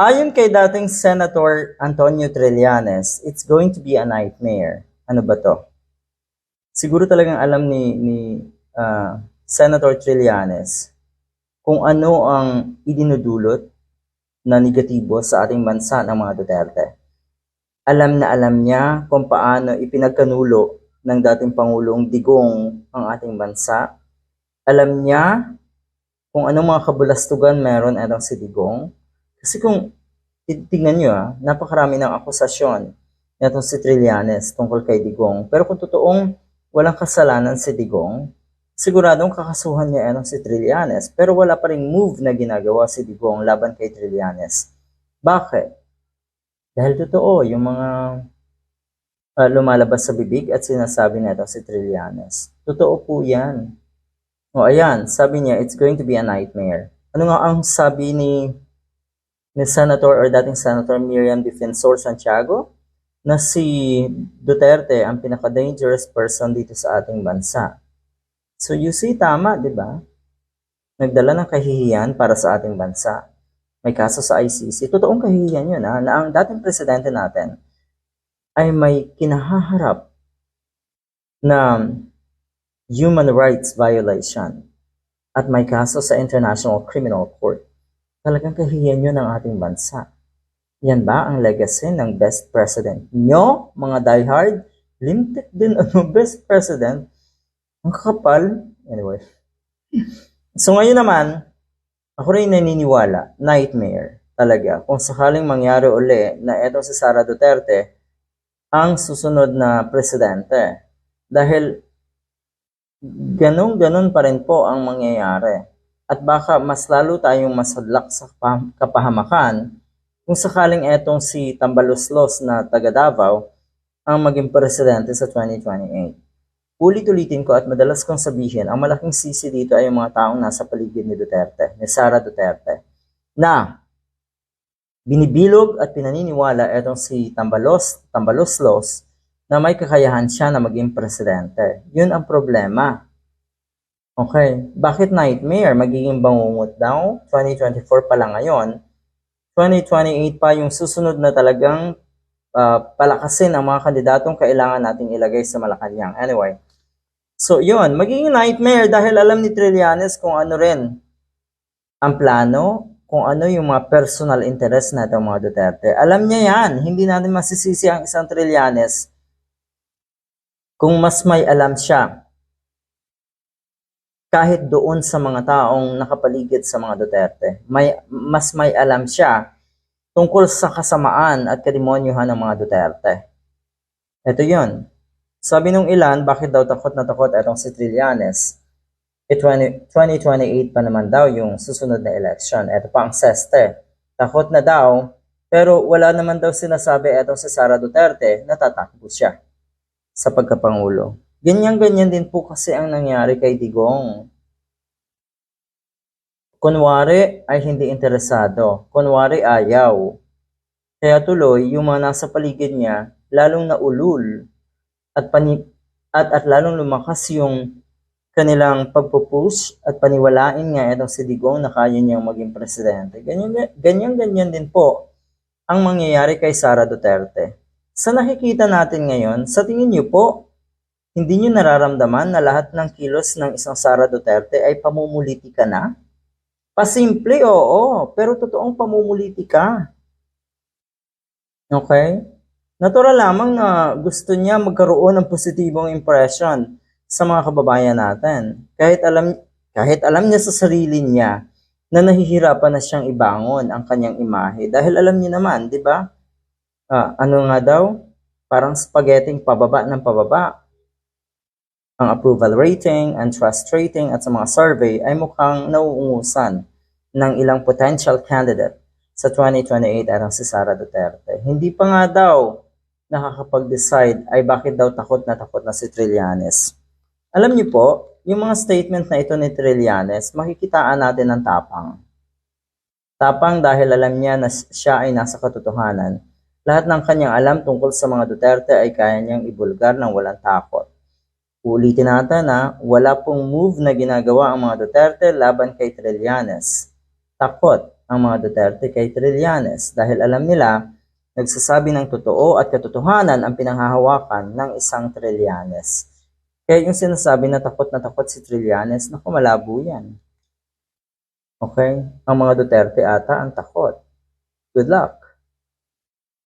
Ayon kay dating Senator Antonio Trillanes, it's going to be a nightmare. Ano ba to? Siguro talagang alam ni, ni ah, Senator Trillanes kung ano ang idinudulot na negatibo sa ating bansa ng mga Duterte. Alam na alam niya kung paano ipinagkanulo ng dating Pangulong Digong ang ating bansa. Alam niya kung anong mga kabulastugan meron etong si Digong. Kasi kung titignan nyo, ah, napakarami ng akusasyon nitong si Trillanes tungkol kay Digong. Pero kung totoong walang kasalanan si Digong, siguradong kakasuhan niya etong si Trillanes. Pero wala pa ring move na ginagawa si Digong laban kay Trillanes. Bakit? Dahil totoo, yung mga ah, lumalabas sa bibig at sinasabi nito si Trillanes. Totoo po yan. O ayan, sabi niya, it's going to be a nightmare. Ano nga ang sabi ni ni Senator or dating Senator Miriam Defensor Santiago na si Duterte ang pinaka-dangerous person dito sa ating bansa. So you see, tama, di ba? Nagdala ng kahihiyan para sa ating bansa. May kaso sa ICC. Totoong kahihiyan yun, ha, na ang dating presidente natin ay may kinahaharap na human rights violation at may kaso sa International Criminal Court. Talagang kahihiyan yun ng ating bansa. Yan ba ang legacy ng best president nyo, mga diehard? Limited din ano, best president. Ang kapal. Anyway. So ngayon naman, ako rin naniniwala, nightmare talaga. Kung sakaling mangyari uli na eto si Sara Duterte ang susunod na presidente. Dahil ganun-ganun pa rin po ang mangyayari. At baka mas lalo tayong masadlak sa pa- kapahamakan kung sakaling etong si Tambaluslos na taga Davao ang maging presidente sa 2028. Ulit-ulitin ko at madalas kong sabihin, ang malaking sisi dito ay yung mga taong nasa paligid ni Duterte, ni Sara Duterte, na binibilog at pinaniniwala etong si Tambalos, Tambaloslos na may kakayahan siya na maging presidente. Yun ang problema. Okay, bakit nightmare? Magiging bangungot daw? 2024 pa lang ngayon. 2028 pa yung susunod na talagang ah, palakasin ang mga kandidatong kailangan nating ilagay sa Malacanang. Anyway, so yun, magiging nightmare dahil alam ni Trillanes kung ano rin ang plano, kung ano yung mga personal interest natin mga Duterte. Alam niya yan, hindi natin masisisi ang isang Trillanes kung mas may alam siya kahit doon sa mga taong nakapaligid sa mga Duterte. May, mas may alam siya tungkol sa kasamaan at kademonyuhan ng mga Duterte. Ito yun. Sabi nung ilan, bakit daw takot na takot itong si Trillanes? E 20, 2028 pa naman daw yung susunod na election. Ito pa ang seste. Takot na daw, pero wala naman daw sinasabi itong si Sara Duterte na tatakbo siya sa pagkapangulo. Ganyan-ganyan din po kasi ang nangyari kay Digong. Kunwari ay hindi interesado. Kunwari ayaw. Kaya tuloy, yung mga nasa paligid niya, lalong naulul at, pani at, at lalong lumakas yung kanilang pagpupush at paniwalain nga itong si Digong na kaya niyang maging presidente. Ganyan, ganyan, ganyan din po ang mangyayari kay Sara Duterte. Sa nakikita natin ngayon, sa tingin niyo po, hindi niyo nararamdaman na lahat ng kilos ng isang Sara Duterte ay pamumuliti ka na? Pasimple, oo, pero totoong pamumuliti ka. Okay? Natural lamang na gusto niya magkaroon ng positibong impression sa mga kababayan natin. Kahit alam, kahit alam niya sa sarili niya na nahihirapan na siyang ibangon ang kanyang imahe. Dahil alam niya naman, di ba? Ah, ano nga daw? Parang spaghetti pababa ng pababa. Ang approval rating and trust rating at sa mga survey ay mukhang nauungusan ng ilang potential candidate sa 2028 arang si Sara Duterte. Hindi pa nga daw nakakapag-decide ay bakit daw takot na takot na si Trillanes. Alam niyo po, yung mga statement na ito ni Trillanes, makikitaan natin ng tapang. Tapang dahil alam niya na siya ay nasa katotohanan. Lahat ng kanyang alam tungkol sa mga Duterte ay kaya niyang ibulgar ng walang takot. Ulitin natin na wala pong move na ginagawa ang mga Duterte laban kay Trillanes. Takot ang mga Duterte kay Trillanes dahil alam nila nagsasabi ng totoo at katotohanan ang pinanghahawakan ng isang Trillanes. Kaya yung sinasabi na takot na takot si Trillanes, naku malabo yan. Okay? Ang mga Duterte ata ang takot. Good luck.